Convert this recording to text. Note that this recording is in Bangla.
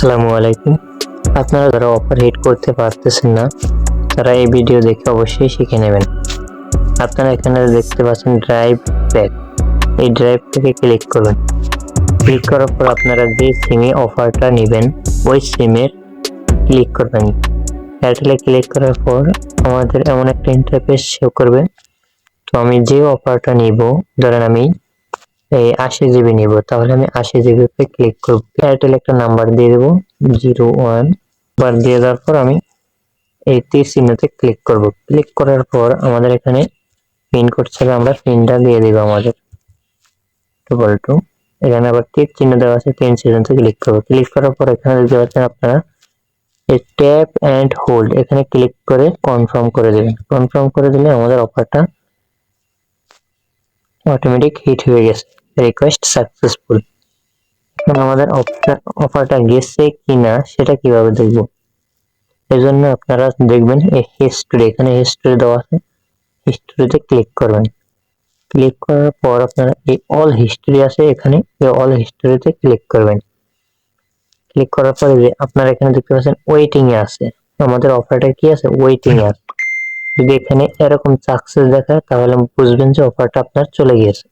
আসসালামু আলাইকুম। আপনারা যারা অফার হিট করতে পারতেছেন না, তারা এই ভিডিও দেখে অবশ্যই শিখে নেবেন। আপনারা এখানে দেখতে পাচ্ছেন ড্রাইভ প্যাক এই ড্রাইভ প্যাকে ক্লিক করবেন ক্লিক করার পর আপনারা যে সিমে অফারটা নেবেন, ওই সিমের ক্লিক করবেন। এয়ারটেলে ক্লিক করার পর আমাদের এমন একটা ইন্টারফেস শো করবে। তো আমি যে অফারটা নিব, ধরেন আমি এই আশি জিবি নিব। তাহলে আমি আশি জিবি তে ক্লিক করব। এয়ারটেল একটা নাম্বার দিয়ে দেবো জিরো ওয়ান বার দিয়ে দেওয়ার পর আমি এই তীর চিহ্নতে ক্লিক করব। ক্লিক করার পর আমাদের এখানে পিন কোড ছাড়া আমরা পিনটা দিয়ে দিব আমাদের। টুবল টু এখানে আবার তীর চিহ্ন দেওয়া আছে তিন চিহ্নতে ক্লিক করব। ক্লিক করার পর এখানে দেখতে পাচ্ছেন আপনারা ট্যাপ অ্যান্ড হোল্ড এখানে ক্লিক করে কনফার্ম করে দেবেন। কনফার্ম করে দিলে আমাদের অফারটা অটোমেটিক হিট হয়ে গেছে। রিকোয়েস্ট সাকসেসফুল এখন আমাদের অফারটা গেছে কিনা সেটা কীভাবে দেখব? এই জন্য আপনারা দেখবেন এই হিস্ট্রি এখানে হিস্ট্রি দেওয়া আছে। হিস্ট্রিতে ক্লিক করবেন। ক্লিক করার পর আপনারা এই অল হিস্ট্রি আছে এখানে, এই অল হিস্ট্রিতে ক্লিক করবেন। ক্লিক করার পরে যে আপনারা এখানে দেখতে পাচ্ছেন ওয়েটিং এ আছে। আমাদের অফারটা কি আছে? ওয়েটিং এ আছে। যদি এখানে এরকম সাকসেস দেখায় তাহলে বুঝবেন যে অফারটা আপনার চলে গিয়েছে।